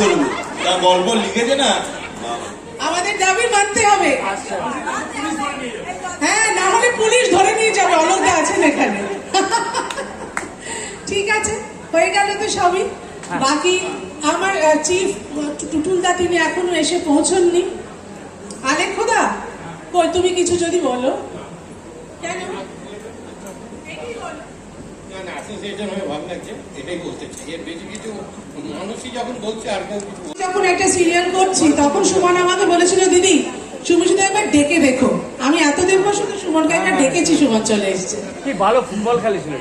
করব। তা গল্প লিখেছে না? আমাদের দাবি মানতে হবে। হ্যাঁ না হলে পুলিশ ধরে নিয়ে যাবে অলোকদা আছেন এখানে। ঠিক আছে, হয়ে গেল তো সবই। বাকি আমার চিফ টুটুলদা তিনি এখনও এসে পৌঁছননি। আলেখ্যদা কই, তুমি কিছু যদি বলো। কেন? অ্যাসোসিয়েশন হয়ে ভালো লাগছে এটাই বলতে চাই। এর বেশি কিছু মানুষই যখন বলছে আর কেউ কিছু যখন একটা সিরিয়াল করছি তখন সুমন আমাকে বলেছিল দিদি একবার ডেকে দেখো। আমি এতদিন পর শুধু সুমনকে একবার ডেকেছি সুমন চলে এসছে। কি ভালো ফুটবল খেলেছিল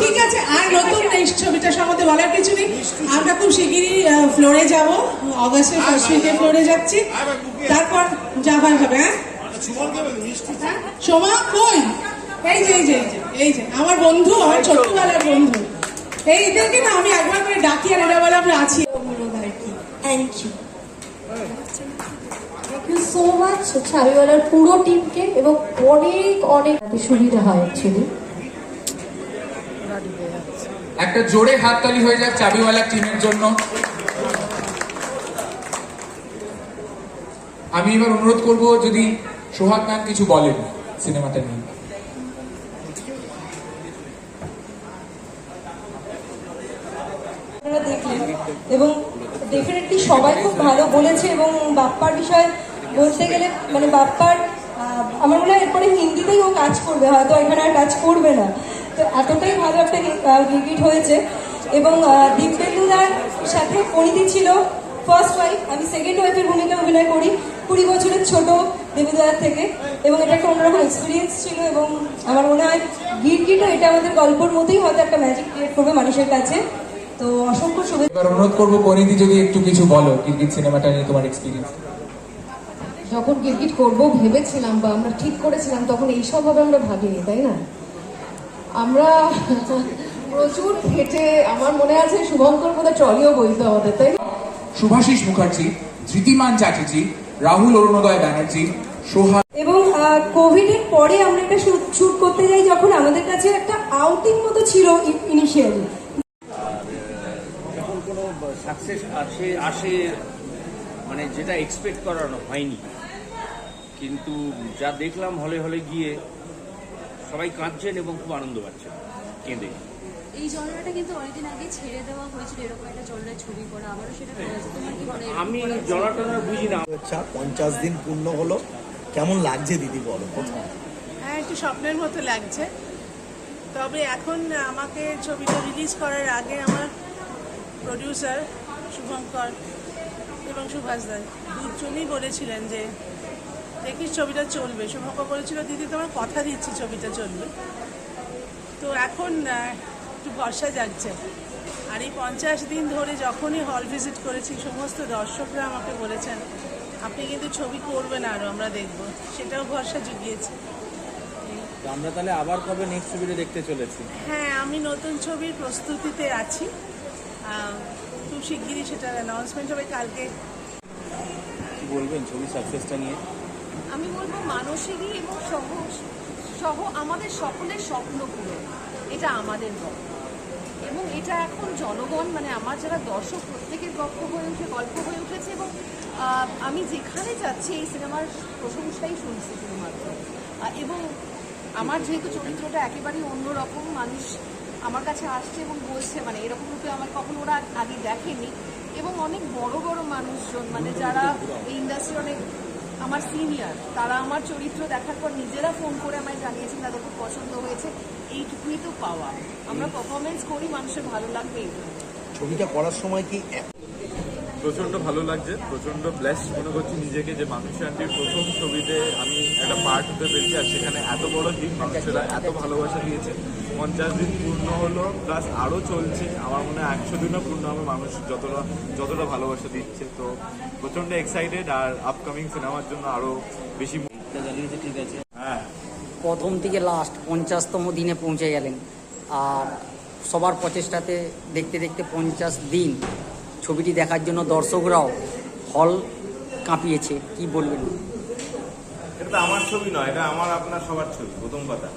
ঠিক আছে আর নতুন এই ছবিটা সম্বন্ধে বলার কিছু নেই। আমরা খুব শিগগিরই ফ্লোরে যাব। অগস্টের ফার্স্ট উইকে ফ্লোরে যাচ্ছি। তারপর যাবার হবে হ্যাঁ? হ্যাঁ? সোমা কই? এই যে এই যে। এই যে আমার বন্ধু আমার ছোট্টবেলার বন্ধু। এই এদেরকে না আমি একবার করে ডাকি আর এরা বলে আমরা আছি। থ্যাংক ইউ সো মাচ ছাবিওয়ালার পুরো টিমকে এবং অনেক অনেক সুবিধা হয় অ্যাকচুয়ালি একটা জোরে হাততালি হয়ে যাক চাবিওয়ালা টিমের জন্য। আমি এবার অনুরোধ করব যদি সোহাগ ম্যাম কিছু বলেন সিনেমাটা নিয়ে আপনারা দেখলেন এবং ডেফিনেটলি সবাই খুব ভালো বলেছে এবং বাপ্পার বিষয়ে বলতে গেলে মানে বাপ্পার আমার মনে হয় এরপরে হিন্দিতেই ও কাজ করবে হয়তো এখানে আর কাজ করবে না। তো এতটাই ভালো একটা গিট হয়েছে। এবং আহ, দীপেন্দুদার সাথে পরিধি ছিল ফার্স্ট ওয়াইফ আমি সেকেন্ড ওয়াইফের ভূমিকা অভিনয় করি কুড়ি বছরের ছোট দেবীদার থেকে। এবং এটা একটা অন্যরকম এক্সপিরিয়েন্স ছিল এবং আমার মনে হয় গিট গিটও এটা আমাদের গল্পর মতোই হয়তো একটা ম্যাজিক ক্রিয়েট করবে মানুষের কাছে তো অসংখ্য শুভেচ্ছা। এবার অনুরোধ করব পরিধি যদি একটু কিছু বলো কিরকিট সিনেমাটা নিয়ে তোমার এক্সপিরিয়েন্স যখন ক্রিকেট করব ভেবেছিলাম বা আমরা ঠিক করেছিলাম তখন এইসব ভাবে আমরা ভাবিনি তাই না? আমরা প্রচুর হেঁটে আমার মনে আছে শুভঙ্কর বোধহয় ট্রলিও বইতো আমাদের তাই শুভাশিস মুখার্জি ধৃতিমান চ্যাটার্জি রাহুল অরুণোদয় ব্যানার্জি সোহাগ। এবং কোভিড এর পরে আমরা একটা শুট করতে যাই যখন আমাদের কাছে একটা আউটিং মতো ছিল ইনিশিয়ালি সাকসেস আসে আসে মানে যেটা এক্সপেক্ট করানো হয়নি। কিন্তু যা দেখলাম হলে হলে গিয়ে সবাই কাঁদছেন এবং খুব আনন্দ পাচ্ছেন কেঁদে। এই জনরাটা কিন্তু অনেকদিন আগে ছেড়ে দেওয়া হয়েছিল এরকম একটা জনরায় ছবি করা আবারও সেটা তোমার কি মনে আমি? জলাটনা বুঝি না। শুভেচ্ছা পঞ্চাশ দিন পূর্ণ হলো। কেমন লাগছে দিদি বলো হ্যাঁ একটু স্বপ্নের মতো লাগছে। তবে এখন আমাকে ছবিটা রিলিজ করার আগে আমার প্রডিউসার শুভঙ্কর এবং সুভাষ দা দুজনেই বলেছিলেন যে দেখিস ছবিটা চলবে। শুভঙ্কর বলেছিল দিদি তোমার কথা দিচ্ছি ছবিটা চলবে। তো এখন একটু ভরসা জাগছে। আর এই পঞ্চাশ দিন ধরে যখনই হল ভিজিট করেছি সমস্ত দর্শকরা আমাকে বলেছেন আপনি কিন্তু ছবি করবেন আরও আমরা দেখব। সেটাও ভরসা জুগিয়েছে। আমরা তাহলে আবার কবে নেক্সট ছবিটা দেখতে চলেছি? হ্যাঁ আমি নতুন ছবির প্রস্তুতিতে আছি। খুব শিগগিরই সেটার অ্যানাউন্সমেন্ট হবে কালকে। বলবেন ছবি সাকসেসটা নিয়ে? আমি বলব মানসিকই এবং সহ সহ আমাদের সকলের স্বপ্ন পূরণ। এটা আমাদের গল্প। এবং এটা এখন জনগণ মানে আমার যারা দর্শক প্রত্যেকের গল্প হয়ে উঠে গল্প হয়ে উঠেছে এবং আমি যেখানে যাচ্ছি এই সিনেমার প্রশংসাই শুনছি শুধুমাত্র। এবং আমার যেহেতু চরিত্রটা একেবারেই অন্যরকম মানুষ আমার কাছে আসছে এবং বলছে মানে এরকম রূপে আমার কখনো ওরা আগে দেখেনি। এবং অনেক বড় বড় মানুষজন মানে যারা এই ইন্ডাস্ট্রি অনেক আমার সিনিয়র তারা আমার চরিত্র দেখার পর নিজেরা ফোন করে আমায় জানিয়েছেন তাদের খুব পছন্দ হয়েছে এইটুকুই তো পাওয়া। আমরা পারফরমেন্স করি মানুষের ভালো লাগবে ছবিটা করার সময় কি প্রচণ্ড ভালো লাগছে প্রচণ্ড ব্লেস মনে করছি নিজেকে যে মানুষের আন্টির প্রথম ছবিতে আমি পার্ট হতে পেরেছি আর সেখানে এত বড় হিট মানুষেরা এত ভালোবাসা দিয়েছে। পঞ্চাশ দিন পূর্ণ হলো প্লাস আরও চলছে। আমার মনে হয় একশো দিনও পূর্ণ হবে মানুষ যতটা যতটা ভালোবাসা দিচ্ছে। তো প্রচণ্ড এক্সাইটেড আর আপকামিং সিনেমার জন্য আরও বেশি জানিয়েছে ঠিক আছে। হ্যাঁ। প্রথম থেকে লাস্ট পঞ্চাশতম দিনে পৌঁছে গেলেন। আর সবার প্রচেষ্টাতে দেখতে দেখতে পঞ্চাশ দিন ছবিটি দেখার জন্য দর্শকরাও হল কাঁপিয়েছে। কি বলবেন? এটা তো আমার ছবি নয় এটা আমার আপনার সবার ছবি প্রথম কথা।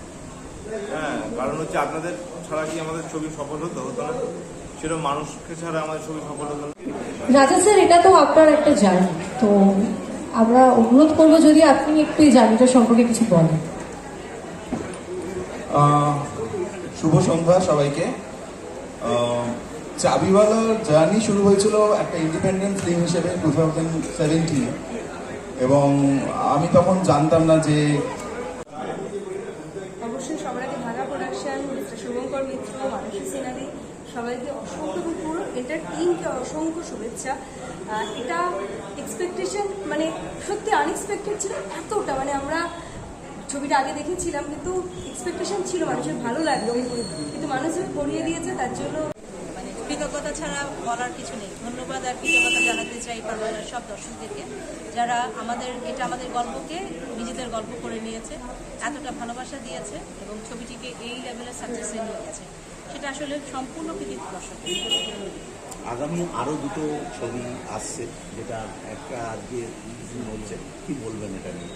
হ্যাঁ কারণ হচ্ছে আপনাদের ছাড়া কি আমাদের ছবি সফল হতো হতো না? সেরকম মানুষকে ছাড়া আমাদের ছবি সফল হতো না। রাজা স্যার এটা তো আপনার একটা জার্নি। তো আমরা অনুরোধ করব যদি আপনি একটু এই জার্নিটা সম্পর্কে কিছু বলেন। শুভ সন্ধ্যা সবাইকে। চাবিওয়ালার জার্নি শুরু হয়েছিল একটা ইন্ডিপেন্ডেন্ট ফিল্ম হিসেবে টু থাউজেন্ড সেভেন্টিন এবং আমি তখন জানতাম না যে অবশ্যই সবার আগে ঢাকা প্রোডাকশন শুভঙ্কর মিত্র সবাইকে অসংখ্য এটার অসংখ্য শুভেচ্ছা। এটা এক্সপেকটেশন মানে সত্যি আনএক্সপেক্টেড ছিল এতটা মানে আমরা ছবিটা আগে দেখেছিলাম, কিন্তু এক্সপেকটেশন ছিল মানুষের ভালো লাগল কিন্তু মানুষ করিয়ে দিয়েছে, তার জন্য কৃতজ্ঞতা ছাড়া বলার কিছু নেই। ধন্যবাদ আর কৃতজ্ঞতা জানাতে চাই পারবাজার সব দর্শকদেরকে যারা আমাদের এটা আমাদের গল্পকে নিজেদের গল্প করে নিয়েছে এতটা ভালোবাসা দিয়েছে এবং ছবিটিকে এই লেভেলের সাকসেসে নিয়ে গেছে। সেটা আসলে সম্পূর্ণ কৃতিত্ব দর্শক। আগামী আরও দুটো ছবি আসছে যেটা একটা আজকে হচ্ছে কি বলবেন এটা নিয়ে?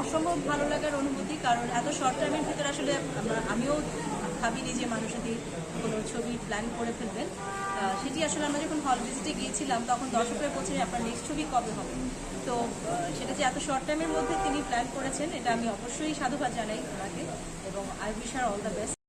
অসম্ভব ভালো লাগার অনুভূতি কারণ এত শর্ট টাইমের ভিতরে আসলে আমিও ভাবিনি যে মানুষ যদি কোনো ছবি প্ল্যান করে ফেলবেন। সেটি আসলে আমরা যখন হল ভিজিটে গিয়েছিলাম, তখন দর্শকরা বলছেন আপনার নেক্সট ছবি কবে হবে? তো সেটা যে এত শর্ট টাইমের মধ্যে তিনি প্ল্যান করেছেন, এটা আমি অবশ্যই সাধুবাদ জানাই ওনাকে, এবং I wish her all the best